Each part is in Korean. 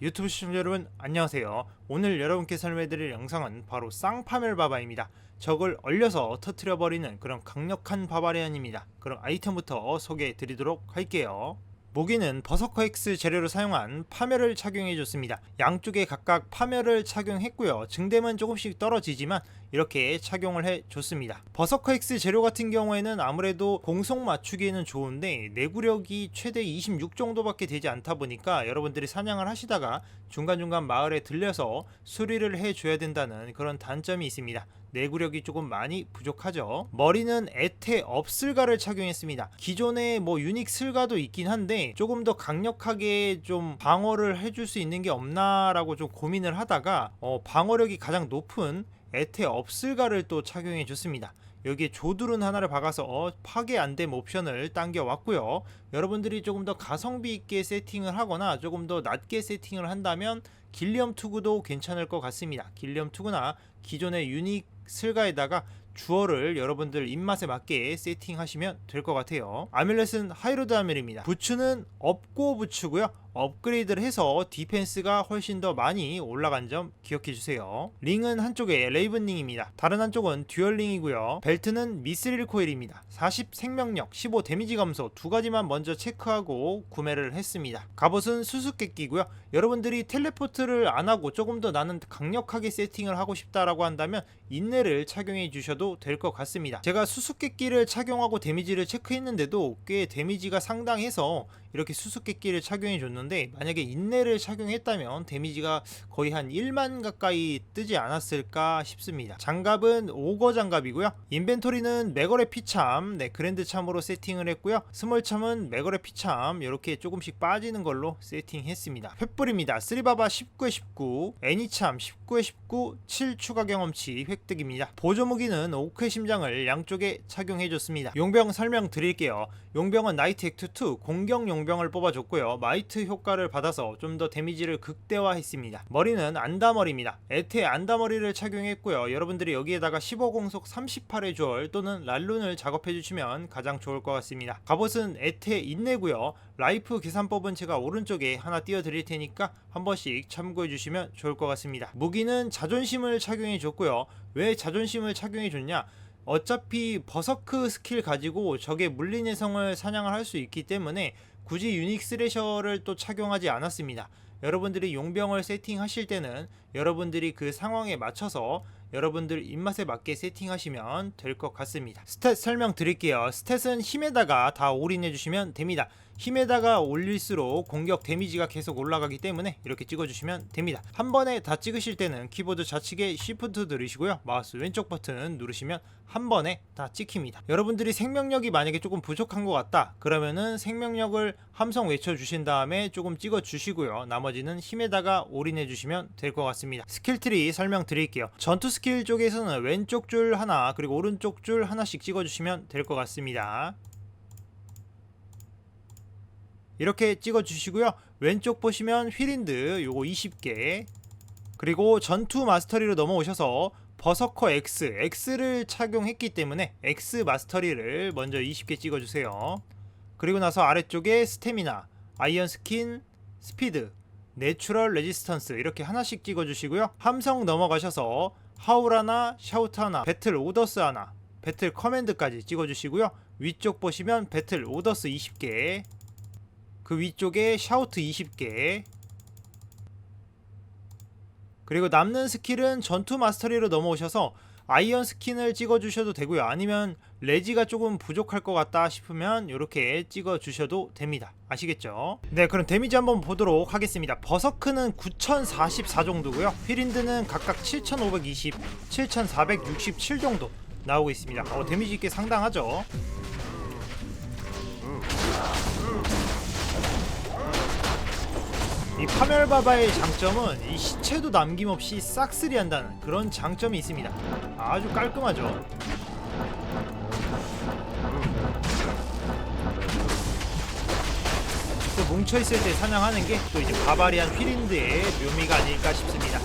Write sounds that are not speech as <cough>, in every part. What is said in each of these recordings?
유튜브 시청자 여러분 안녕하세요. 오늘 여러분께 설명해드릴 영상은 바로 쌍파멸 바바입니다. 적을 얼려서 터트려버리는 그런 강력한 바바리안입니다. 그럼 아이템부터 소개해드리도록 할게요. 무기는 버서커 X 재료로 사용한 파멸을 착용해줬습니다. 양쪽에 각각 파멸을 착용했고요. 증dem은 조금씩 떨어지지만 이렇게 착용을 해줬습니다. 버서커 X 재료 같은 경우에는 아무래도 공속 맞추기에는 좋은데 내구력이 최대 26 정도밖에 되지 않다 보니까 여러분들이 사냥을 하시다가 중간중간 마을에 들려서 수리를 해줘야 된다는 그런 단점이 있습니다. 내구력이 조금 많이 부족하죠. 머리는 에테 업슬가를 착용했습니다. 기존에 뭐 유닉 슬가도 있긴 한데 조금 더 강력하게 좀 방어를 해줄 수 있는 게 없나라고 좀 고민을 하다가 어, 방어력이 가장 높은 에테 업슬가를 또 착용해 줬습니다. 여기에 조두른 하나를 박아서 어, 파괴 안된 옵션을 당겨 왔고요. 여러분들이 조금 더 가성비 있게 세팅을 하거나 조금 더 낮게 세팅을 한다면 길리엄 투구도 괜찮을 것 같습니다. 길리엄 투구나 기존의 유닉 슬가에다가 주어를 여러분들 입맛에 맞게 세팅하시면 될 것 같아요. 아밀렛은 하이로드 아밀입니다. 부츠는 업고 부츠고요. 업그레이드를 해서 디펜스가 훨씬 더 많이 올라간 점 기억해 주세요. 링은 한쪽에 레이븐 링입니다. 다른 한쪽은 듀얼 링이고요. 벨트는 미스릴 코일입니다. 40 생명력, 15 데미지 감소 두 가지만 먼저 체크하고 구매를 했습니다. 갑옷은 수수께끼고요. 여러분들이 텔레포트를 안 하고 조금 더 나는 강력하게 세팅을 하고 싶다라고 한다면 인내를 착용해 주셔도 될 것 같습니다. 제가 수수께끼를 착용하고 데미지를 체크했는데도 꽤 데미지가 상당해서 이렇게 수수께끼를 착용해 줬는데 만약에 인내를 착용했다면 데미지가 거의 한 1만 가까이 뜨지 않았을까 싶습니다. 장갑은 오거 장갑이고요. 인벤토리는 맥거의 피참, 네 그랜드 참으로 세팅을 했고요. 스몰 참은 맥거의 피참 이렇게 조금씩 빠지는 걸로 세팅했습니다. 횃불입니다. 쓰리바바 19에 19, 애니참 19에 19, 7 추가 경험치 획득입니다. 보조 무기는 오크의 심장을 양쪽에 착용해줬습니다. 용병 설명 드릴게요. 용병은 나이트 액트 2 공격 용병을 뽑아줬고요. 마이트 효과를 받아서 좀 더 데미지를 극대화했습니다. 머리는 안다머리입니다. 에테 안다머리를 착용했고요. 여러분들이 여기에다가 15 공속 38의 주얼 또는 랄룬을 작업해 주시면 가장 좋을 것 같습니다. 갑옷은 에테 인내고요. 라이프 계산법은 제가 오른쪽에 하나 띄워 드릴 테니까 한 번씩 참고해 주시면 좋을 것 같습니다. 무기는 자존심을 착용해 줬고요. 왜 자존심을 착용해 줬냐? 어차피 버서크 스킬 가지고 적의 물린 예성을 사냥을 할 수 있기 때문에 굳이 유닉 스 레셔를 또 착용하지 않았습니다. 여러분들이 용병을 세팅하실 때는 여러분들이 그 상황에 맞춰서 여러분들 입맛에 맞게 세팅하시면 될 것 같습니다. 스탯 설명 드릴게요. 스탯은 힘에다가 다 올인해 주시면 됩니다. 힘에다가 올릴수록 공격 데미지가 계속 올라가기 때문에 이렇게 찍어주시면 됩니다. 한 번에 다 찍으실 때는 키보드 좌측에 Shift 누르시고요. 마우스 왼쪽 버튼 누르시면 한 번에 다 찍힙니다. 여러분들이 생명력이 만약에 조금 부족한 것 같다. 그러면은 생명력을 함성 외쳐주신 다음에 조금 찍어주시고요. 나머지는 힘에다가 올인해 주시면 될 것 같습니다. 스킬 트리 설명드릴게요. 전투 스킬 쪽에서는 왼쪽 줄 하나 그리고 오른쪽 줄 하나씩 찍어주시면 될 것 같습니다. 이렇게 찍어 주시고요. 왼쪽 보시면 휠인드 요거 20개 그리고 전투 마스터리로 넘어오셔서 버서커 X, X를 착용했기 때문에 X 마스터리를 먼저 20개 찍어 주세요. 그리고 나서 아래쪽에 스태미나, 아이언 스킨, 스피드, 내추럴 레지스턴스 이렇게 하나씩 찍어 주시고요. 함성 넘어가셔서 하울 하나, 샤우트 하나, 배틀 오더스 하나, 배틀 커맨드까지 찍어 주시고요. 위쪽 보시면 배틀 오더스 20개 그 위쪽에 샤우트 20개 그리고 남는 스킬은 전투 마스터리로 넘어오셔서 아이언 스킨을 찍어 주셔도 되고요 아니면 레지가 조금 부족할 것 같다 싶으면 이렇게 찍어 주셔도 됩니다 아시겠죠? 네 그럼 데미지 한번 보도록 하겠습니다 버서크는 9044 정도고요 휘린드는 각각 7520, 7467 정도 나오고 있습니다 어, 데미지 꽤 상당하죠 이 파멸바바의 장점은 이 시체도 남김없이 싹쓸이 한다는 그런 장점이 있습니다. 아주 깔끔하죠. 뭉쳐있을 때 사냥하는 게 또 이제 바바리안 휘린드의 묘미가 아닐까 싶습니다.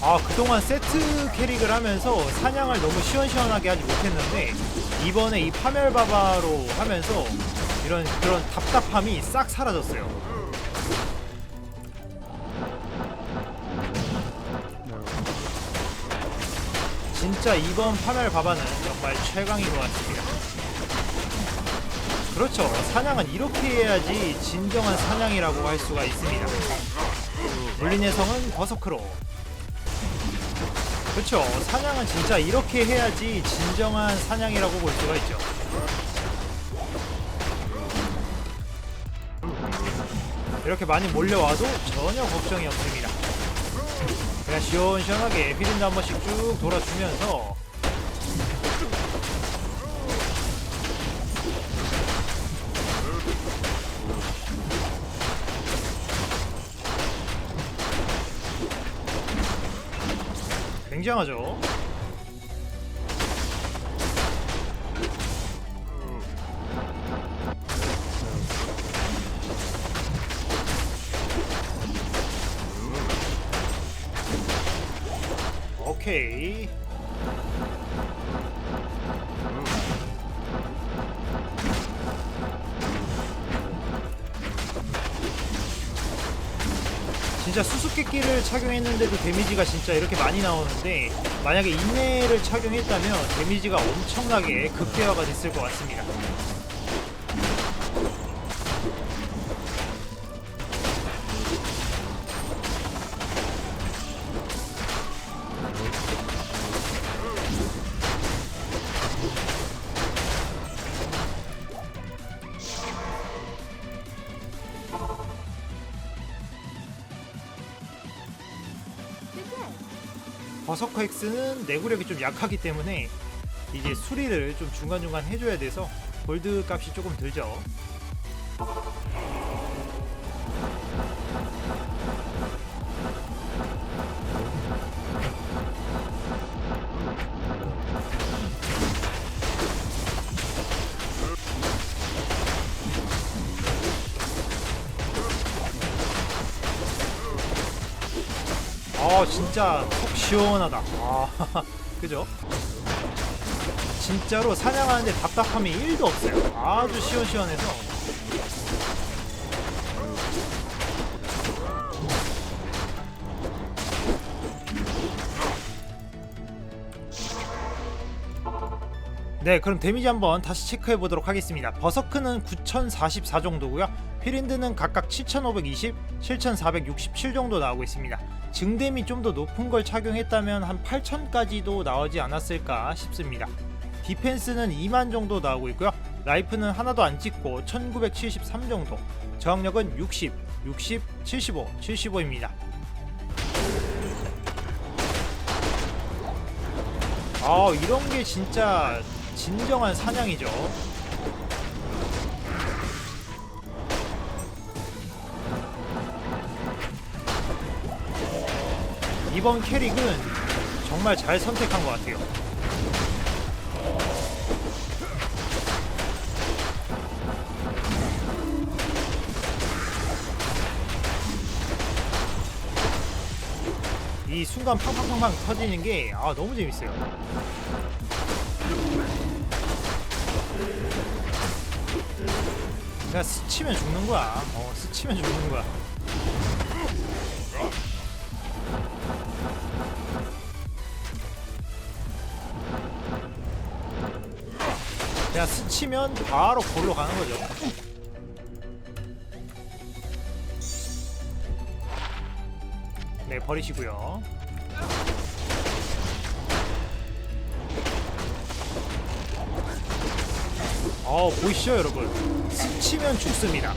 아 그동안 세트 캐릭을 하면서 사냥을 너무 시원시원하게 하지 못했는데 이번에 이 파멸바바로 하면서 이런 그런 답답함이 싹 사라졌어요. 진짜 이번 파멸바바는 정말 최강인 것 같습니다. 그렇죠. 사냥은 이렇게 해야지 진정한 사냥이라고 할 수가 있습니다. 물린의 성은 버서크로. 그렇죠. 사냥은 진짜 이렇게 해야지 진정한 사냥이라고 볼 수가 있죠. 이렇게 많이 몰려와도 전혀 걱정이 없습니다. 그냥 시원시원하게 피린드 한 번씩 쭉 돌아주면서 굉장하죠. 오케이. 진짜 수수께끼를 착용했는데도 데미지가 진짜 이렇게 많이 나오는데 만약에 인내를 착용했다면 데미지가 엄청나게 극대화가 됐을 것 같습니다. 버서커 X는 내구력이 좀 약하기 때문에 이제 수리를 좀 중간중간 해줘야 돼서 골드 값이 조금 들죠. 아 진짜 속 시원하다. 아 <laughs> 그죠? 진짜로 사냥하는데 답답함이 1도 없어요. 아주 시원시원해서. 네, 그럼 데미지 한번 다시 체크해 보도록 하겠습니다. 버서크는 9044 정도고요. 휘린드는 각각 7520, 7467 정도 나오고 있습니다. 증댐이 좀 더 높은 걸 착용했다면 한 8000까지도 나오지 않았을까 싶습니다. 디펜스는 2만 정도 나오고 있고요. 라이프는 하나도 안 찍고 1973 정도. 저항력은 60, 60, 75, 75입니다. 아, 이런 게 진짜 진정한 사냥이죠. 이번 캐릭은 정말 잘 선택한 것 같아요. 이 순간 팡팡팡팡 터지는 게 아, 너무 재밌어요. 그냥 스치면 죽는 거야. 어, 스치면 죽는 거야. 그냥 스치면 바로 골로 가는 거죠. 네, 버리시고요. 어, 보이시죠, 여러분? 스치면 죽습니다.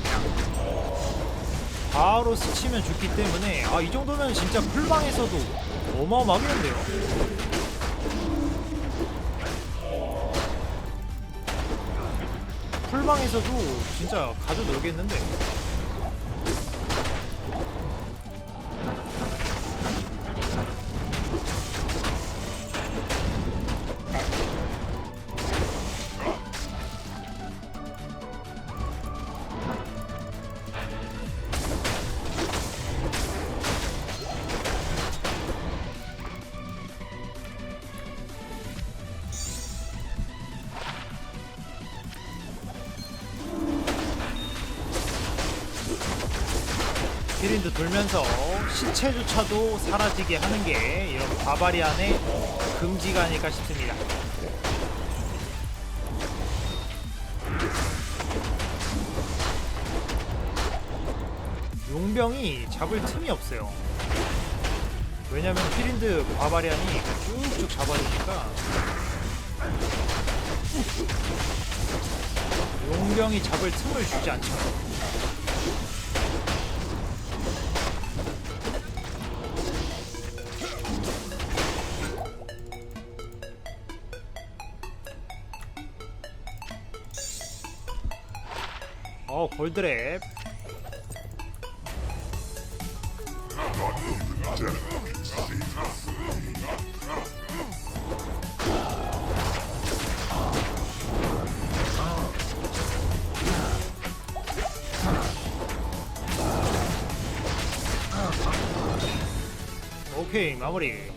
바로 스치면 죽기 때문에 아, 이 정도면 진짜 풀방에서도 어마어마하겠는데요. 풀방에서도 진짜 가져 놀겠는데. 윈드 돌면서 시체조차도 사라지게 하는 게 이런 바바리안의 금지가 아닐까 싶습니다. 용병이 잡을 틈이 없어요. 왜냐면 피린드 바바리안이 쭉쭉 잡아주니까 용병이 잡을 틈을 주지 않죠. 어 골드랩. 오케이 마무리.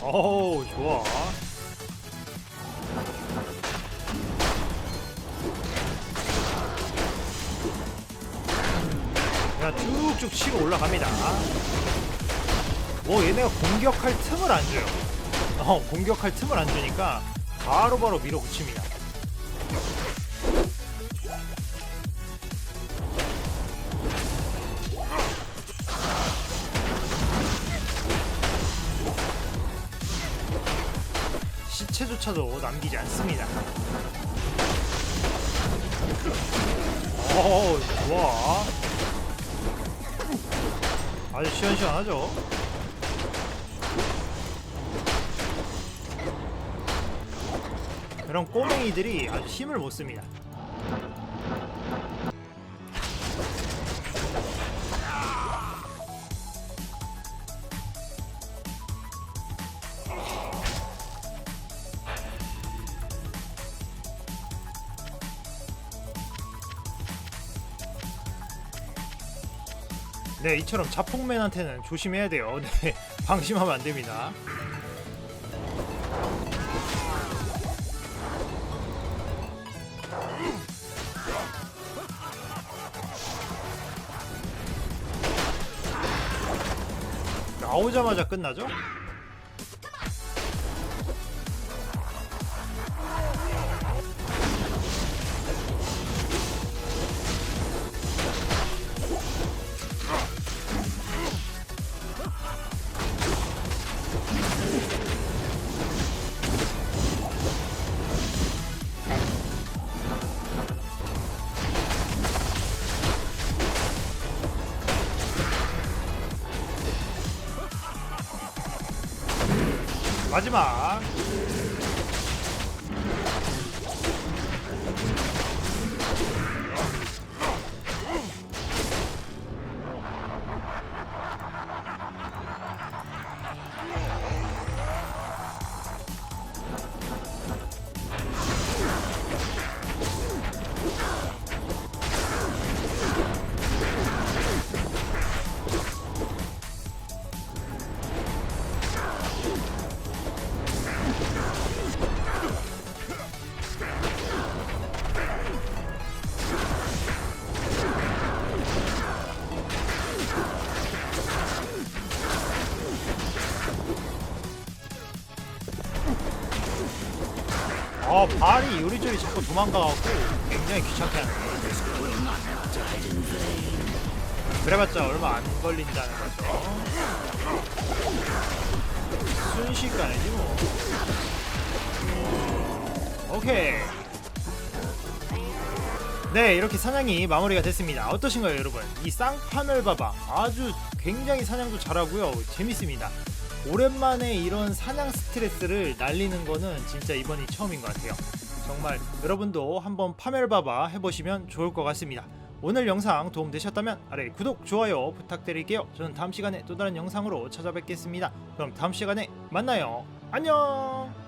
어우 좋아 쭉쭉 치고 올라갑니다 뭐 얘네가 공격할 틈을 안 줘요 어 공격할 틈을 안 주니까 바로바로 밀어붙입니다 시체조차도 남기지 않습니다. 오, 좋아. 아주 시원시원하죠? 그런 꼬맹이들이 아주 힘을 못 씁니다. 네, 이처럼 자폭맨한테는 조심해야 돼요. <laughs> 네, 방심하면 안 됩니다. 나오자마자 끝나죠? 마지막 발이 요리조리 자꾸 도망가갖고 굉장히 귀찮게 하네 그래봤자 얼마 안 걸린다는 거죠. 순식간이지 뭐. 오케이. 네 이렇게 사냥이 마무리가 됐습니다. 어떠신가요 여러분? 이 쌍파멸바바 아주 굉장히 사냥도 잘하고요. 재밌습니다 오랜만에 이런 사냥 스트레스를 날리는 거는 진짜 이번이 처음인 것 같아요. 정말 여러분도 한번 파멸바바 해보시면 좋을 것 같습니다. 오늘 영상 도움되셨다면 아래 구독, 좋아요 부탁드릴게요. 저는 다음 시간에 또 다른 영상으로 찾아뵙겠습니다. 그럼 다음 시간에 만나요. 안녕